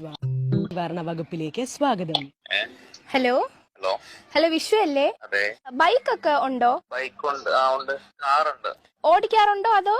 വിശ്വ വകുപ്പിലേക്ക് സ്വാഗതം. Hello? Hello? Hello Vishu അല്ലേ? Bike ഒക്കെ ഉണ്ടോ? ബൈക്ക് ഉണ്ട് ആ ഉണ്ട്. കാറുണ്ട്. ഓടിക്കാറുണ്ടോ അതോ?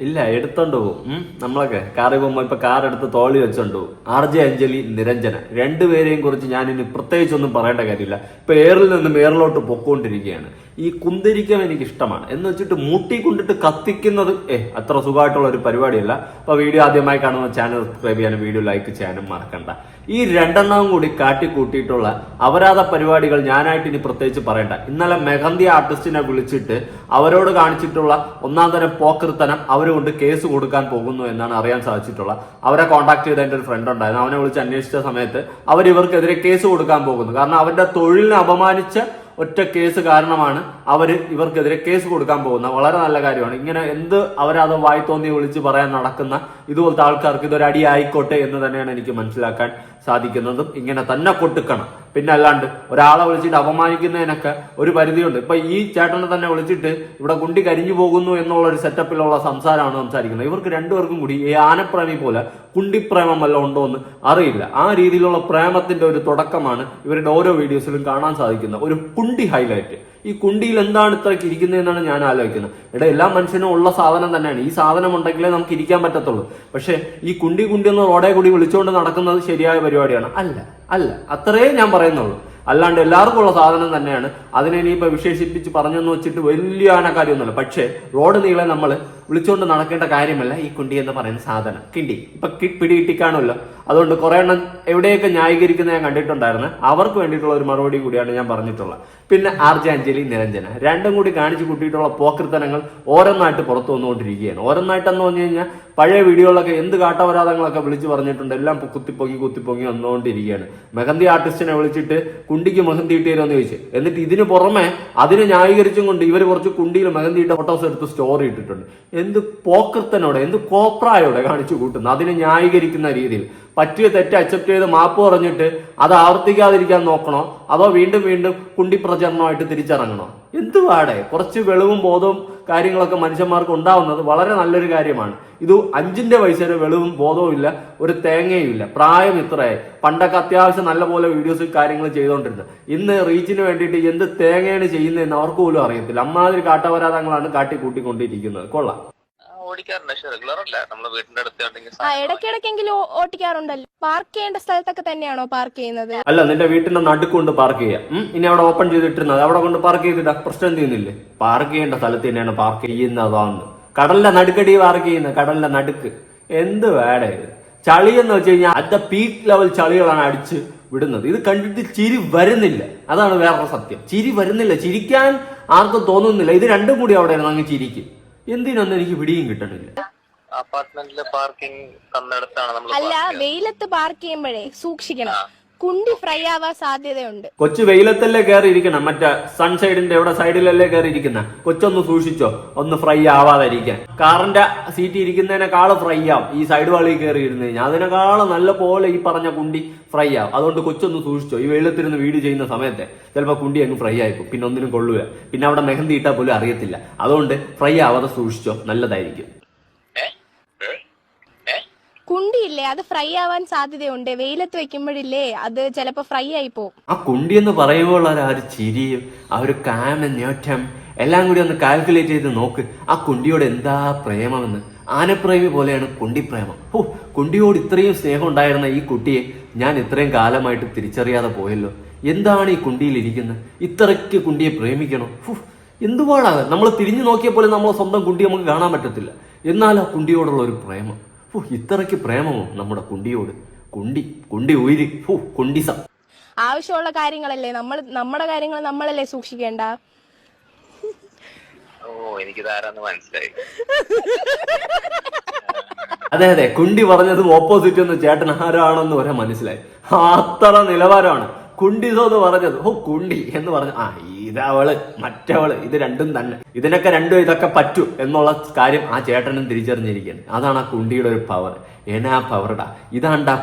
ഇല്ല എടുത്തോണ്ട് പോകും. നമ്മളൊക്കെ കാറിൽ പോകുമ്പോ ഇപ്പൊ കാർ എടുത്ത് തോളി വെച്ചോണ്ട് പോകും. R J Anjali Niranjana. രണ്ടുപേരെയും കുറിച്ച് ഞാൻ ഇനി പ്രത്യേകിച്ചൊന്നും പറയേണ്ട കാര്യമില്ല. ഇപ്പൊ ഏറിൽ നിന്ന് മേറിലോട്ട് പൊക്കോണ്ടിരിക്കുകയാണ്. ഈ കുന്തിരിക്കം എനിക്ക് ഇഷ്ടമാണ് എന്ന് വെച്ചിട്ട് മുട്ടി കൊണ്ടിട്ട് കത്തിക്കുന്നത് ഏ അത്ര സുഖമായിട്ടുള്ള ഒരു പരിപാടിയല്ല. അപ്പൊ വീഡിയോ ആദ്യമായി കാണുന്ന ചാനൽ സബ്സ്ക്രൈബ് ചെയ്യാനും വീഡിയോ ലൈക്ക് ചെയ്യാനും മറക്കണ്ട. ഈ രണ്ടെണ്ണവും കൂടി കാട്ടിക്കൂട്ടിയിട്ടുള്ള അപരാധ പരിപാടികൾ ഞാനായിട്ട് ഇനി പ്രത്യേകിച്ച് പറയണ്ട. ഇന്നലെ മെഹന്തി ആർട്ടിസ്റ്റിനെ വിളിച്ചിട്ട് അവരോട് കാണിച്ചിട്ടുള്ള ഒന്നാം തരം പോക്കൃത്തനം അവരുകൊണ്ട് കൊണ്ട് കേസ് കൊടുക്കാൻ പോകുന്നു എന്നാണ് അറിയാൻ സാധിച്ചിട്ടുള്ള. അവരെ കോൺടാക്ട് ചെയ്ത എന്റെ ഒരു ഫ്രണ്ട് ഉണ്ടായിരുന്നു. അവനെ വിളിച്ച് അന്വേഷിച്ച സമയത്ത് അവർ ഇവർക്കെതിരെ കേസ് കൊടുക്കാൻ പോകുന്നു. കാരണം അവരുടെ തൊഴിലിനെ അപമാനിച്ച ഒറ്റ കേസ് കാരണമാണ് അവർ ഇവർക്കെതിരെ കേസ് കൊടുക്കാൻ പോകുന്നത്. വളരെ നല്ല കാര്യമാണ്. ഇങ്ങനെ എന്ത് അവരത് വായി തോന്നി വിളിച്ച് പറയാൻ നടക്കുന്ന ഇതുപോലത്തെ ആൾക്കാർക്ക് ഇതൊരു അടി ആയിക്കോട്ടെ എന്ന് തന്നെയാണ് എനിക്ക് മനസ്സിലാക്കാൻ സാധിക്കുന്നതും ഇങ്ങനെ തന്നെ കൊട്ടുക്കണം. പിന്നെ അല്ലാണ്ട് ഒരാളെ വിളിച്ചിട്ട് അപമാനിക്കുന്നതിനൊക്കെ ഒരു പരിധിയുണ്ട്. ഇപ്പൊ ഈ ചേട്ടനെ തന്നെ വിളിച്ചിട്ട് ഇവിടെ കുണ്ടി കരിഞ്ഞു പോകുന്നു എന്നുള്ള ഒരു സെറ്റപ്പിലുള്ള സംസാരമാണ് സംസാരിക്കുന്നത്. ഇവർക്ക് രണ്ടുപേർക്കും കൂടി ഈ ആനപ്രേമി പോലെ കുണ്ടിപ്രേമം വല്ല ഉണ്ടോ എന്ന് അറിയില്ല. ആ രീതിയിലുള്ള പ്രേമത്തിന്റെ ഒരു തുടക്കമാണ് ഇവരുടെ ഓരോ വീഡിയോസിലും കാണാൻ സാധിക്കുന്ന ഒരു കുണ്ടി ഹൈലൈറ്റ്. ഈ കുണ്ടിയിൽ എന്താണ് ഇത്രയ്ക്ക് ഇരിക്കുന്നതെന്നാണ് ഞാൻ ആലോചിക്കുന്നത്. എടാ എല്ലാ മനുഷ്യനും ഉള്ള സാധനം തന്നെയാണ്. ഈ സാധനം ഉണ്ടെങ്കിലേ നമുക്ക് ഇരിക്കാൻ പറ്റത്തുള്ളൂ. പക്ഷേ ഈ കുണ്ടി കുണ്ടി എന്ന് റോഡേ കൂടി വിളിച്ചുകൊണ്ട് നടക്കുന്നത് ശരിയായ പരിപാടിയാണ്. അല്ല അല്ല അത്രയേ ഞാൻ പറയുന്നുള്ളൂ. അല്ലാണ്ട് എല്ലാവർക്കും ഉള്ള സാധനം തന്നെയാണ്. അതിനെ ഇനിയിപ്പോ വിശേഷിപ്പിച്ച് പറഞ്ഞെന്ന് വെച്ചിട്ട് വലിയ ആനക്കാര്യമൊന്നുമല്ല പക്ഷേ റോഡ് നീളെ നമ്മൾ വിളിച്ചുകൊണ്ട് നടക്കേണ്ട കാര്യമല്ല ഈ കുണ്ടി എന്ന് പറയുന്ന സാധനം. കിണ്ടി. ഇപ്പൊ പിടി കിട്ടിക്കാണുമല്ലോ. അതുകൊണ്ട് കുറെ എണ്ണം എവിടെയൊക്കെ ന്യായീകരിക്കുന്ന ഞാൻ കണ്ടിട്ടുണ്ടായിരുന്നു. അവർക്ക് വേണ്ടിയിട്ടുള്ള ഒരു മറുപടി കൂടിയാണ് ഞാൻ പറഞ്ഞിട്ടുള്ളത്. പിന്നെ ആർജാഞ്ജലി നിരഞ്ജന. രണ്ടും കൂടി കാണിച്ചു കൂട്ടിയിട്ടുള്ള പോക്കൃത്തനങ്ങൾ ഓരോന്നായിട്ട് പുറത്തു വന്നുകൊണ്ടിരിക്കുകയാണ്. ഓരോന്നായിട്ടെന്ന് പറഞ്ഞു കഴിഞ്ഞാൽ പഴയ വീഡിയോകളൊക്കെ എന്ത് കാട്ടപരാധങ്ങളൊക്കെ വിളിച്ചു പറഞ്ഞിട്ടുണ്ട്. എല്ലാം കുത്തിപ്പൊങ്ങി കുത്തിപ്പൊങ്ങി വന്നുകൊണ്ടിരിക്കുകയാണ്. മെഹന്തി ആർട്ടിസ്റ്റിനെ വിളിച്ചിട്ട് കുണ്ടിക്ക് മെഹന്തി കിട്ടിയെന്ന് ചോദിച്ചു. എന്നിട്ട് ഇതിന് പുറമെ അതിനെ ന്യായീകരിച്ചും കൊണ്ട് ഇവർ കുറച്ച് കുണ്ടിയിൽ മെഹന്തിയുടെ ഫോട്ടോസ് എടുത്ത് സ്റ്റോറി ഇട്ടിട്ടുണ്ട്. എന്ത് പോക്കൃത്തനോടെ എന്ത് കോപ്രായോടെ കാണിച്ചു കൂട്ടുന്നു. അതിനെ ന്യായീകരിക്കുന്ന രീതിയിൽ. പറ്റിയ തെറ്റ് അക്സെപ്റ്റ് ചെയ്ത് മാപ്പ് പറഞ്ഞിട്ട് അത് ആവർത്തിക്കാതിരിക്കാൻ നോക്കണോ? അതോ വീണ്ടും വീണ്ടും കുണ്ടി പ്രചരണമായിട്ട് തിരിച്ചിറങ്ങണോ? എന്തുവാടെ? കുറച്ച് വെളിവും ബോധവും കാര്യങ്ങളൊക്കെ മനുഷ്യന്മാർക്ക് ഉണ്ടാവുന്നത് വളരെ നല്ലൊരു കാര്യമാണ്. ഇത് അഞ്ചിന്റെ വയസ്സിന് വെളിവും ബോധവും ഇല്ല ഒരു തേങ്ങയും ഇല്ല. പ്രായം ഇത്രയായി. പണ്ടൊക്കെ അത്യാവശ്യം നല്ല പോലെ വീഡിയോസ് കാര്യങ്ങൾ ചെയ്തുകൊണ്ടിരുന്നത് ഇന്ന് റീച്ചിന് വേണ്ടിയിട്ട് എന്ത് തേങ്ങയാണ് ചെയ്യുന്നതെന്ന് അവർക്ക് പോലും അറിയത്തില്ല. അമ്മാതിരി കാട്ടപരാധങ്ങളാണ് കാട്ടിക്കൂട്ടിക്കൊണ്ടിരിക്കുന്നത്. കൊള്ളാം. ആ, ഓടിക്കാറുണ്ട്. പക്ഷെ റെഗുലർ അല്ല. നമ്മളെ വീടിന്റെ അടുത്ത് ഉണ്ടെങ്കിൽ ആ ഇടയ്ക്കിടയ്ക്കെങ്കിലും ഓ- ഓട്ടിക്കാറുണ്ടല്ലോ പാർക്ക് ചെയ്യേണ്ട സ്ഥലത്തൊക്കെ തന്നെയാണോ പാർക്ക് ചെയ്യുന്നത്? അല്ല നിന്റെ വീട്ടിന്റെ നടുക്ക് കൊണ്ട് പാർക്ക് ചെയ്യാം. ഇനി അവിടെ ഓപ്പൺ ചെയ്തിട്ടിരുന്നത് അവിടെ കൊണ്ട് പാർക്ക് ചെയ്തിട്ട് പ്രശ്നം ചെയ്യുന്നില്ലേ? പാർക്ക് ചെയ്യേണ്ട സ്ഥലത്ത് തന്നെയാണ് പാർക്ക് ചെയ്യുന്നതാന്ന്. കടലിന്റെ നടുക്കടി പാർക്ക് ചെയ്യുന്നത് കടലിന്റെ നടുക്ക്. എന്ത് വേട ചളി എന്ന് വെച്ച് കഴിഞ്ഞാൽ അറ്റ് ദ പീക്ക് ലെവൽ ചളികളാണ് അടിച്ച് വിടുന്നത്. ഇത് കണ്ടിട്ട് ചിരി വരുന്നില്ല. അതാണ് വേറെ സത്യം. ചിരി വരുന്നില്ല. ചിരിക്കാൻ ആർക്കും തോന്നുന്നില്ല. ഇത് രണ്ടും കൂടി അവിടെ അങ്ങ് ചിരിക്കും. എന്തിനൊന്നും എനിക്ക് പിടിയും കിട്ടണില്ല. അപ്പാർട്ട്മെന്റിലെ പാർക്കിംഗ് തന്നിടത്താണ് നമ്മൾ അല്ല വെയിലത്ത് പാർക്ക് ചെയ്യുമ്പോഴേ സൂക്ഷിക്കണം. കുണ്ടി ഫ്രൈ ആവാൻ സാധ്യതയുണ്ട്. കൊച്ചു വെയിലത്തല്ലേ കയറി ഇരിക്കണം മറ്റേ സൺസൈഡിന്റെ എവിടെ സൈഡിലല്ലേ കയറി ഇരിക്കുന്ന കൊച്ചൊന്ന് സൂക്ഷിച്ചോ ഒന്ന് ഫ്രൈ ആവാതിരിക്കാൻ. കാറിന്റെ സീറ്റ് ഇരിക്കുന്നതിനേക്കാൾ ഫ്രൈ ആവും ഈ സൈഡ് വാളിൽ കയറി ഇരുന്ന് കഴിഞ്ഞാൽ അതിനേക്കാൾ നല്ല പോലെ ഈ പറഞ്ഞ കുണ്ടി ഫ്രൈ ആവും. അതുകൊണ്ട് കൊച്ചൊന്ന് സൂക്ഷിച്ചോ ഈ വെയിലത്തിരുന്ന് വീട് ചെയ്യുന്ന സമയത്ത്. ചിലപ്പോൾ കുണ്ടി അങ്ങ് ഫ്രൈ ആയിക്കും പിന്നെ ഒന്നിനും കൊള്ളുക പിന്നെ അവിടെ മെഹന്തി ഇട്ടാൽ പോലും അറിയത്തില്ല. അതുകൊണ്ട് ഫ്രൈ ആവാതെ സൂക്ഷിച്ചോ നല്ലതായിരിക്കും. കുണ്ടിയില്ലേ? അത് ഫ്രൈ ആവാൻ സാധ്യതയുണ്ട്. വെയിലത്ത് വെക്കുമ്പോഴില്ലേ അത് ചിലപ്പോ ഫ്രൈ ആയി പോകും ആ കുണ്ടി എന്ന് പറയുമ്പോൾ ചിരിയും ആ ഒരു കാമന്യോറ്റം എല്ലാം കൂടി ഒന്ന് കാൽക്കുലേറ്റ് ചെയ്ത് നോക്ക്. ആ കുണ്ടിയോട് എന്താ പ്രേമമെന്ന്. ആനപ്രേമി പോലെയാണ് കുണ്ടിപ്രേമം. ഓ കുണ്ടിയോട് ഇത്രയും സ്നേഹം ഉണ്ടായിരുന്ന ഈ കുട്ടിയെ ഞാൻ ഇത്രയും കാലമായിട്ട് തിരിച്ചറിയാതെ പോയല്ലോ. എന്താണ് ഈ കുണ്ടിയിൽ ഇരിക്കുന്നത്? ഇത്രയ്ക്ക് കുണ്ടിയെ പ്രേമിക്കണം. ഹൂ, എന്തുപാടാണ്? നമ്മൾ തിരിഞ്ഞു നോക്കിയ പോലെ നമ്മളെ സ്വന്തം കുണ്ടി നമുക്ക് കാണാൻ പറ്റത്തില്ല. എന്നാൽ ആ കുണ്ടിയോടുള്ള ഒരു പ്രേമം. ഓ ഇത്രയ്ക്ക് പ്രേമമോ നമ്മുടെ കുണ്ടിയോട്? കുണ്ടി കുണ്ടി ഉയിര് ഫു കുണ്ടിസ. ആവശ്യമുള്ള കാര്യങ്ങളല്ലേ? നമ്മൾ നമ്മുടെ കാര്യങ്ങൾ നമ്മളല്ലേ സൂക്ഷിക്കേണ്ട? ഓ എനിക്ക് എനിക്കിതാരാന്ന് മനസ്സിലായി. അതെ അതെ കുണ്ടി പറഞ്ഞത് ഓപ്പോസിറ്റ് എന്ന് ചേട്ടൻ ആരാണെന്ന് വരെ മനസ്സിലായി. അത്ര നിലവാരമാണ്. കുണ്ടിസോ എന്ന് പറഞ്ഞത്. ഓ കുണ്ടി എന്ന് പറഞ്ഞു ആ ഇതവൾ മറ്റവൾ ഇത് രണ്ടും തന്നെ. ഇതിനൊക്കെ രണ്ടും ഇതൊക്കെ പറ്റൂ എന്നുള്ള കാര്യം ആ ചേട്ടനും തിരിച്ചറിഞ്ഞിരിക്കുകയാണ്. അതാണ് ആ കുണ്ടിയുടെ ഒരു പവർ എന്നാ പവറടാ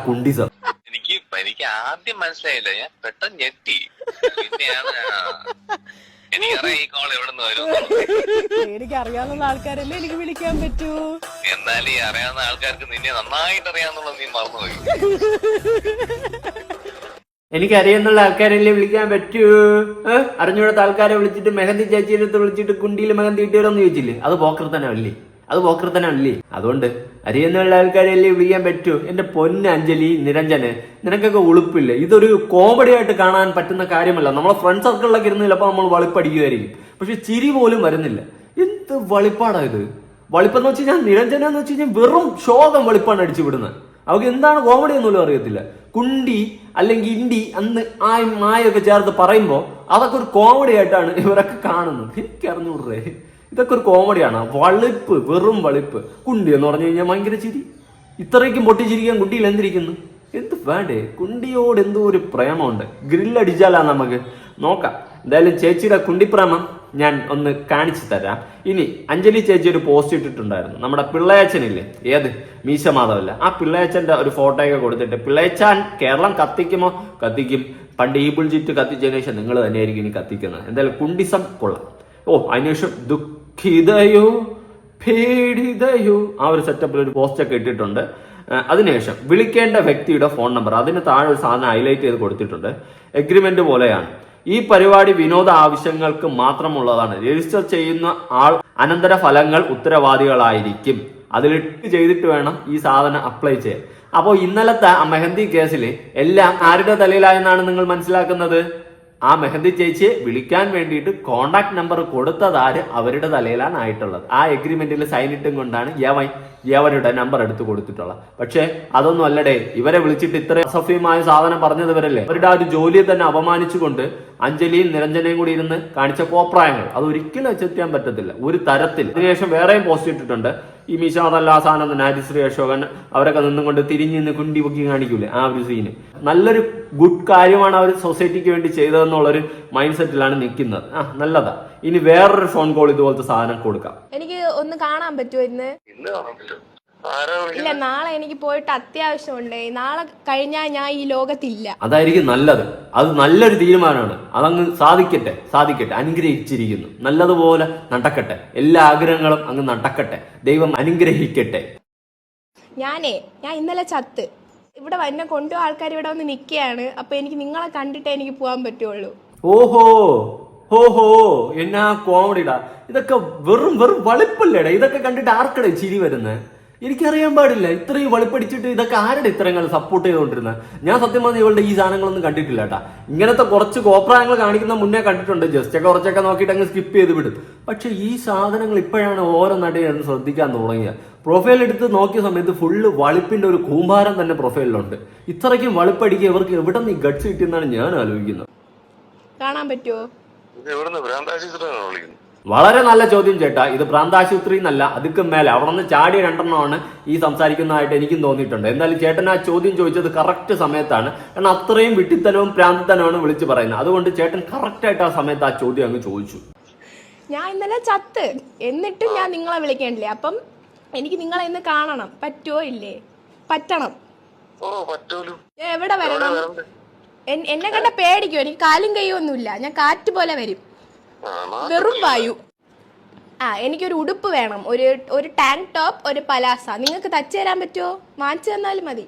കുണ്ടി സർ എനിക്ക് എനിക്ക് ആദ്യം മനസ്സിലായില്ല. ഞാൻ പെട്ടെന്ന് ഞെട്ടി. പിന്നെയാണ് ആ, എനിക്കറിയാം ഈ കോൾ എവിടെ നിന്ന് വരും. എനിക്ക് അറിയാവുന്ന ആൾക്കാരല്ലേ എനിക്ക് വിളിക്കാൻ പറ്റൂ. എന്നാലും ഈ അറിയാവുന്ന ആൾക്കാർക്ക് നിന്നെ നന്നായിട്ട് അറിയാന്നുള്ളത് നീ മറന്നുപോയി. എനിക്കറിയുന്നുള്ള ആൾക്കാരല്ലേ വിളിക്കാൻ പറ്റൂ? അറിഞ്ഞൂടാത്ത ആൾക്കാരെ വിളിച്ചിട്ട് മെഹന്തി ചേച്ചിയുടെ വിളിച്ചിട്ട് കുണ്ടിയിൽ മെഹന്തി ഇട്ടുവരോന്ന് ചോദിച്ചില്ലേ? അത് പോക്കർ തന്നെ അല്ലേ അത് പോക്കർ തന്നെ അല്ലേ അതുകൊണ്ട് അറിയുന്നുള്ള ആൾക്കാരല്ലേ വിളിക്കാൻ പറ്റൂ. എന്റെ പൊന്ന് അഞ്ജലി നിരഞ്ജന് നിനക്കൊക്കെ ഉളുപ്പില്ല? ഇതൊരു കോമഡി ആയിട്ട് കാണാൻ പറ്റുന്ന കാര്യമല്ല. നമ്മളെ ഫ്രണ്ട് സർക്കിളിലൊക്കെ ഇരുന്ന് ചിലപ്പോൾ നമ്മൾ വളിപ്പടിക്കുമായിരിക്കും പക്ഷെ ചിരി പോലും വരുന്നില്ല. എന്ത് വളിപ്പാടാ ഇത്? വളിപ്പെന്ന് വെച്ച് കഴിഞ്ഞാൽ നിരഞ്ജന എന്ന് വെച്ച് കഴിഞ്ഞാൽ വെറും ശോകം വെളിപ്പാണ് അടിച്ചു വിടുന്നത് അവർക്ക് എന്താണ് കോമഡി എന്നുള്ളത് അറിയത്തില്ല. കുണ്ടി അല്ലെങ്കിൽ ഇണ്ടി അന്ന് ആയും മായൊക്കെ ചേർത്ത് പറയുമ്പോൾ അതൊക്കെ ഒരു കോമഡി ആയിട്ടാണ് ഇവരൊക്കെ കാണുന്നത്. എനിക്ക് അറിഞ്ഞൂറേ ഇതൊക്കെ ഒരു കോമഡിയാണ് വളിപ്പ് വെറും വളിപ്പ്. കുണ്ടി എന്ന് പറഞ്ഞു കഴിഞ്ഞാൽ ഭയങ്കര ചിരി. ഇത്രയ്ക്കും പൊട്ടിച്ചിരിക്കാൻ കുട്ടിയിൽ എന്തിരിക്കുന്നു? എന്ത് വേണ്ടേ? കുണ്ടിയോട് എന്തോ ഒരു പ്രേമമുണ്ട്. ഗ്രില്ലടിച്ചാലാ നമുക്ക്. നോക്കാം. എന്തായാലും ചേച്ചിയുടെ കുണ്ടിപ്രേമം ഞാൻ ഒന്ന് കാണിച്ചു തരാം. ഇനി അഞ്ജലി ചേച്ചി ഒരു പോസ്റ്റ് ഇട്ടിട്ടുണ്ടായിരുന്നു. നമ്മുടെ പിള്ളയച്ചനില്ലേ ഏത്? മീശ മാധവല്ല ആ പിള്ളയച്ചന്റെ ഒരു ഫോട്ടോയൊക്കെ കൊടുത്തിട്ട് പിള്ളയച്ചാൻ കേരളം കത്തിക്കുമോ? കത്തിക്കും. പണ്ട് ഈ ബുൾജിറ്റ് കത്തിച്ചതിന് ശേഷം നിങ്ങൾ തന്നെയായിരിക്കും ഇനി കത്തിക്കുന്നത്. എന്തായാലും കുണ്ടിസം കൊള്ളാം. ഓ അതിനുശേഷം ദുഃഖിതയോ പേടിതയോ ആ ഒരു സെറ്റപ്പിൽ ഒരു പോസ്റ്റ് ഒക്കെ ഇട്ടിട്ടുണ്ട്. അതിനുശേഷം വിളിക്കേണ്ട വ്യക്തിയുടെ ഫോൺ നമ്പർ അതിന് താഴെ ഒരു സാധനം ഹൈലൈറ്റ് ചെയ്ത് കൊടുത്തിട്ടുണ്ട്. എഗ്രിമെന്റ് പോലെയാണ്. ഈ പരിപാടി വിനോദ ആവശ്യങ്ങൾക്ക് മാത്രമുള്ളതാണ്. രജിസ്റ്റർ ചെയ്യുന്ന ആൾ അനന്തര ഫലങ്ങൾ ഉത്തരവാദികളായിരിക്കും. അതിലിട്ട് ചെയ്തിട്ട് വേണം ഈ സാധനം അപ്ലൈ ചെയ്യാൻ. അപ്പോൾ ഇന്നലത്തെ മെഹന്തി കേസിൽ എല്ലാം ആരുടെ തലയിലായെന്നാണ് നിങ്ങൾ മനസ്സിലാക്കുന്നത്? ആ മെഹന്തി ചേച്ചിയെ വിളിക്കാൻ വേണ്ടിയിട്ട് കോണ്ടാക്ട് നമ്പർ കൊടുത്തതാര് അവരുടെ തലയിലാണ് ആയിട്ടുള്ളത്. ആ എഗ്രിമെന്റിൽ സൈൻ ഇട്ടും കൊണ്ടാണ് യവൻ യവരുടെ നമ്പർ എടുത്തു കൊടുത്തിട്ടുള്ളത്. പക്ഷേ അതൊന്നും അല്ലടേ. ഇവരെ വിളിച്ചിട്ട് ഇത്ര അസഭ്യമായ സാധനം പറഞ്ഞത് ഇവരല്ലേ അവരുടെ ആ ഒരു ജോലിയെ തന്നെ അപമാനിച്ചുകൊണ്ട് അഞ്ജലിയും നിരഞ്ജനയും കൂടി ഇരുന്ന് കാണിച്ച കോപ്രായങ്ങൾ. അത് ഒരിക്കലും അച്ചെത്തിയാൻ പറ്റത്തില്ല. ഒരു തരത്തിൽ. അതിനുശേഷം വേറെയും പോസ്റ്റ് ഇട്ടിട്ടുണ്ട്. ഈ തന്നെ ഹരിശ്രീ അശോകൻ അവരൊക്കെ നിന്നുകൊണ്ട് തിരിഞ്ഞ് നിന്ന് കുണ്ടി പൊക്കി കാണിക്കൂലേ ആ ഒരു സീന് നല്ലൊരു ഗുഡ് കാര്യമാണ് അവർ സൊസൈറ്റിക്ക് വേണ്ടി ചെയ്തതെന്നുള്ളൊരു മൈൻഡ് സെറ്റിലാണ് നിൽക്കുന്നത്. ആ നല്ലതാ. ഇനി വേറൊരു ഫോൺ കോൾ ഇതുപോലത്തെ സാധനം കൊടുക്കാം. എനിക്ക് ഒന്ന് കാണാൻ പറ്റുമോ ഇന്ന്? ഇല്ല നാളെ എനിക്ക് പോയിട്ട് അത്യാവശ്യമുണ്ട്. നാളെ കഴിഞ്ഞാൽ ഞാൻ ഈ ലോകത്തില്ല. അതായിരിക്കും നല്ലത്. അത് നല്ലൊരു തീരുമാനമാണ്. അതങ്ങ് സാധിക്കട്ടെ സാധിക്കട്ടെ. അനുഗ്രഹിച്ചിരിക്കുന്നു. നല്ലതുപോലെ നടക്കട്ടെ. എല്ലാ ആഗ്രഹങ്ങളും അങ്ങ് നടക്കട്ടെ. ദൈവം അനുഗ്രഹിക്കട്ടെ. ഞാനേ ഞാൻ ഇന്നലെ ചത്ത്. ഇവിടെ വന്നെ കൊണ്ടു ആൾക്കാർ ഇവിടെ വന്ന് നിൽക്കുകയാണ്. അപ്പൊ എനിക്ക് നിങ്ങളെ കണ്ടിട്ടേ എനിക്ക് പോകാൻ പറ്റുള്ളൂ. ഓഹോ ഓഹോ എന്നാ കോമഡിടാ ഇതൊക്കെ വെറും വെറും വളിപ്പല്ലേടാ ഇതൊക്കെ കണ്ടിട്ട് ആർക്കടെ ചിരി വരുന്നത് എനിക്കറിയാൻ പാടില്ല. ഇത്രയും വളിപ്പടിച്ചിട്ട് ഇതൊക്കെ ആരുടെ ഇത്രങ്ങൾ സപ്പോർട്ട് ചെയ്തുകൊണ്ടിരുന്നത് ഞാൻ സത്യം പറഞ്ഞ ഇവളുടെ ഈ സാധനങ്ങളൊന്നും കണ്ടിട്ടില്ല കേട്ടാ ഇങ്ങനത്തെ കുറച്ച് കോപ്രായങ്ങൾ കാണിക്കുന്ന മുന്നേ കണ്ടിട്ടുണ്ട്. ജസ്റ്റ് ഒക്കെ കുറച്ചൊക്കെ നോക്കിയിട്ട് അങ്ങ് സ്കിപ്പ് ചെയ്ത് വിടും. പക്ഷെ ഈ സാധനങ്ങൾ ഇപ്പോഴാണ് ഓരോ നടയും ശ്രദ്ധിക്കാൻ തുടങ്ങിയത്. പ്രൊഫൈൽ എടുത്ത് നോക്കിയ സമയത്ത് ഫുള്ള് വളിപ്പിന്റെ ഒരു കൂമ്പാരം തന്നെ പ്രൊഫൈലിലുണ്ട് ഇത്രയ്ക്കും വളിപ്പടിക്കുക ഇവർക്ക് എവിടെ നിന്ന് ഗഡ്സ് കിട്ടിയെന്നാണ് ഞാൻ ആലോചിക്കുന്നത്. കാണാൻ പറ്റുമോ വളരെ നല്ല ചോദ്യം ചേട്ടാ. ഇത് പ്രാന്താശുപത്രി എന്നല്ല അതുക്കും മേലെ. അവിടെ നിന്ന് ചാടിയ രണ്ടെണ്ണമാണ് ഈ സംസാരിക്കുന്നതായിട്ട് എനിക്കും തോന്നിയിട്ടുണ്ട്. എന്തായാലും ചേട്ടൻ ആ ചോദ്യം ചോദിച്ചത് കറക്റ്റ് സമയത്താണ്. കാരണം അത്രയും വിട്ടിത്തനവും പ്രാന്തത്തനവുമാണ് വിളിച്ചു പറയുന്നത്. അതുകൊണ്ട് ചേട്ടൻ കറക്റ്റ് ആയിട്ട് ആ സമയത്ത് ആ ചോദ്യം അങ്ങ് ചോദിച്ചു. ഞാൻ ഇന്നലെ ചത്ത്. എന്നിട്ടും ഞാൻ നിങ്ങളെ വിളിക്കണില്ലേ അപ്പം എനിക്ക് നിങ്ങളെ ഇന്ന് കാണണം. പറ്റുമോ ഇല്ലേ? പറ്റണം. ഞാൻ എവിടെ വരണം? എന്നെ കണ്ട പേടിക്കോ എനിക്ക് കാലും കൈയും ഒന്നുമില്ല. ഞാൻ കാറ്റ് പോലെ വരും. വെറും വായു. ആ എനിക്കൊരു ഉടുപ്പ് വേണം. ഒരു ഒരു ടാങ്ക് ടോപ്പ് ഒരു പലാസ നിങ്ങൾക്ക് തച്ചു തരാൻ പറ്റുമോ വാങ്ങിച്ചു തന്നാലും മതി.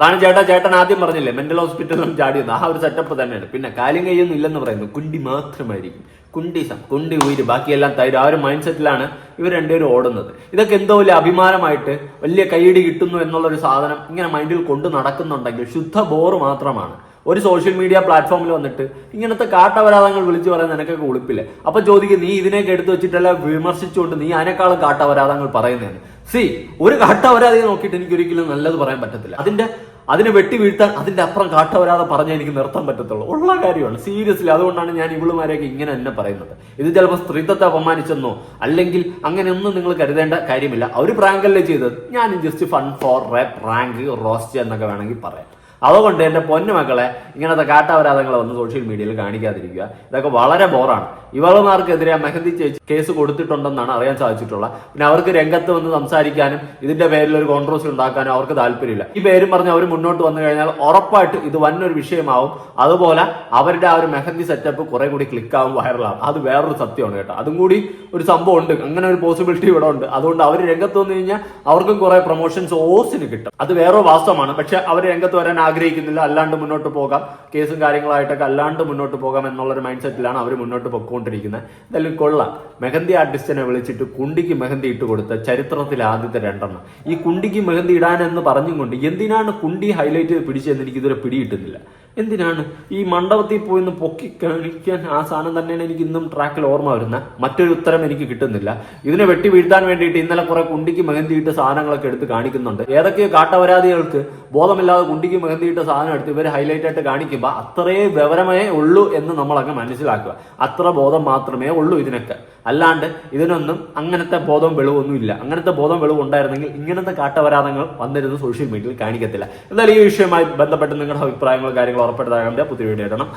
അതാണ് ചേട്ടാ ചേട്ടൻ ആദ്യം പറഞ്ഞില്ലേ മെന്റൽ ഹോസ്പിറ്റലിലും ചാടിയത് ആ ഒരു സെറ്റപ്പ് തന്നെയാണ്. പിന്നെ കാലും കൈയൊന്നും ഇല്ലെന്ന് പറയുന്നു. കുണ്ടി മാത്രമായിരിക്കും. കുണ്ടിസം കുണ്ടി ഉയിര് ബാക്കിയെല്ലാം തൈര്. ആ ഒരു മൈൻഡ് സെറ്റിലാണ് ഇവർ രണ്ടുപേരും ഓടുന്നത്. ഇതൊക്കെ എന്തോ വലിയ അഭിമാനമായിട്ട് വലിയ കൈയിടി കിട്ടുന്നു എന്നുള്ളൊരു സാധനം ഇങ്ങനെ മൈൻഡിൽ കൊണ്ടു നടക്കുന്നുണ്ടെങ്കിൽ ശുദ്ധ ബോറ് മാത്രമാണ്. ഒരു സോഷ്യൽ മീഡിയ പ്ലാറ്റ്ഫോമിൽ വന്നിട്ട് ഇങ്ങനത്തെ കാട്ടപരാധങ്ങൾ വിളിച്ചു പറയാൻ നിനക്കൊക്കെ ഉളുപ്പില്ല? അപ്പൊ ചോദിക്കും നീ ഇതിനെയൊക്കെ എടുത്തു വെച്ചിട്ടല്ല വിമർശിച്ചുകൊണ്ട് നീ അതിനേക്കാളും കാട്ടപരാധങ്ങൾ പറയുന്നതെന്ന്? സി ഒരു കാട്ടപരാധിയെ നോക്കിയിട്ട് എനിക്ക് ഒരിക്കലും നല്ലത് പറയാൻ പറ്റത്തില്ല. അതിന്റെ അതിനെ വെട്ടി വീഴ്ത്താൻ അതിന്റെ അപ്പുറം കാട്ടവരാതെ പറഞ്ഞാൽ എനിക്ക് നിർത്താൻ പറ്റത്തുള്ളൂ. ഉള്ള കാര്യമാണ്. സീരിയസ്ലി അതുകൊണ്ടാണ് ഞാൻ ഇവളുമാരെയൊക്കെ ഇങ്ങനെ തന്നെ പറയുന്നത്. ഇത് ചിലപ്പോൾ സ്ത്രീത്വത്തെ അപമാനിച്ചെന്നോ അല്ലെങ്കിൽ അങ്ങനെയൊന്നും നിങ്ങൾ കരുതേണ്ട കാര്യമില്ല. അവർ പ്രാങ്കല്ലേ ചെയ്തത്? ഞാൻ ജസ്റ്റ് ഫൺ ഫോർ റേ പ്രാങ്ക് റോസ്റ്റ് എന്നൊക്കെ വേണമെങ്കിൽ പറയാം. അതുകൊണ്ട് എന്റെ പൊന്നു മക്കളെ ഇങ്ങനത്തെ കാട്ടാവരാധങ്ങളെ ഒന്ന് സോഷ്യൽ മീഡിയയിൽ കാണിക്കാതിരിക്കുക. ഇതൊക്കെ വളരെ ബോറാണ് ഇവളുമാർക്കെതിരെ മെഹന്തി ചേച്ചി കേസ് കൊടുത്തിട്ടുണ്ടെന്നാണ് അറിയാൻ സാധിച്ചിട്ടുള്ളത് പിന്നെ അവർക്ക് രംഗത്ത് വന്ന് സംസാരിക്കാനും ഇതിന്റെ പേരിൽ ഒരു കോൺട്രവേഴ്സി ഉണ്ടാക്കാനും അവർക്ക് താല്പര്യമില്ല. ഈ പേരും പറഞ്ഞ് അവർ മുന്നോട്ട് വന്നു കഴിഞ്ഞാൽ ഉറപ്പായിട്ട് ഇത് വന്നൊരു വിഷയമാവും. അതുപോലെ അവരുടെ ആ ഒരു മെഹന്തി സെറ്റപ്പ് കുറെ കൂടി ക്ലിക്കാവും വൈറലാവും അത് വേറൊരു സത്യമാണ് കേട്ടോ. അതും കൂടി ഒരു സംഭവം ഉണ്ട്. അങ്ങനെ ഒരു പോസിബിലിറ്റി ഇവിടെ ഉണ്ട്. അതുകൊണ്ട് അവർ രംഗത്ത് വന്നു കഴിഞ്ഞാൽ അവർക്കും കുറെ പ്രൊമോഷൻസ് ഓസിന് കിട്ടും. അത് വേറൊരു വാസ്തവമാണ്. പക്ഷെ അവർ രംഗത്ത് വരാൻ ആഗ്രഹിക്കുന്നില്ല. അല്ലാണ്ട് മുന്നോട്ട് പോകാം. കേസും കാര്യങ്ങളായിട്ടൊക്കെ അല്ലാണ്ട് മുന്നോട്ട് പോകാം എന്നുള്ളൊരു മൈൻഡ് സെറ്റിലാണ് അവർ മുന്നോട്ട് പൊക്കോണ്ടിരിക്കുന്നത്. എന്തായാലും കൊള്ളാം. മെഹന്തി ആർട്ടിസ്റ്റിനെ വിളിച്ചിട്ട് കുണ്ടിക്ക് മെഹന്തി ഇട്ട് കൊടുത്ത ചരിത്രത്തിൽ ആദ്യത്തെ രണ്ടെണ്ണം. ഈ കുണ്ടിക്ക് മെഹന്തി ഇടാനെന്ന് പറഞ്ഞും കൊണ്ട് എന്തിനാണ് കുണ്ടി ഹൈലൈറ്റ് ചെയ്ത് പിടിച്ചതെന്ന് എനിക്ക് ഇതുവരെ പിടികിട്ടുന്നില്ല. എന്തിനാണ് ഈ മണ്ഡപത്തിൽ പോയി പൊക്കി കാണിക്കാൻ ആ സാധനം തന്നെയാണ് എനിക്ക് ഇന്നും ട്രാക്കിൽ ഓർമ്മ വരുന്ന. മറ്റൊരു ഉത്തരം എനിക്ക് കിട്ടുന്നില്ല. ഇതിനെ വെട്ടി വീഴ്ത്താൻ വേണ്ടിയിട്ട് ഇന്നലെ കുറെ കുണ്ടിക്ക് മെഹന്തിയിട്ട് സാധനങ്ങളൊക്കെ എടുത്ത് കാണിക്കുന്നുണ്ട്. ഏതൊക്കെയോ കാട്ടപരാധികൾക്ക് ബോധമില്ലാതെ കുണ്ടിക്ക് മെഹന്തിയിട്ട സാധനം എടുത്ത് ഇവർ ഹൈലൈറ്റ് ആയിട്ട് കാണിക്കുമ്പോൾ അത്രയേ വിവരമേ ഉള്ളൂ എന്ന് നമ്മളൊക്കെ മനസ്സിലാക്കുക. അത്ര ബോധം മാത്രമേ ഉള്ളൂ ഇതിനൊക്കെ. അല്ലാണ്ട് ഇതിനൊന്നും അങ്ങനത്തെ ബോധം വെളിവൊന്നും ഇല്ല. അങ്ങനത്തെ ബോധം വെളിവ് ഉണ്ടായിരുന്നെങ്കിൽ ഇങ്ങനത്തെ കാട്ടപരാധങ്ങൾ വന്നിരുന്ന് സോഷ്യൽ മീഡിയയിൽ കാണിക്കത്തില്ല. എന്തായാലും ഈ വിഷയവുമായി ബന്ധപ്പെട്ട് നിങ്ങളുടെ അഭിപ്രായങ്ങളും കാര്യങ്ങളും ഉറപ്പെടുത്താൻ പുതിയ വീഡിയോ ഇടണം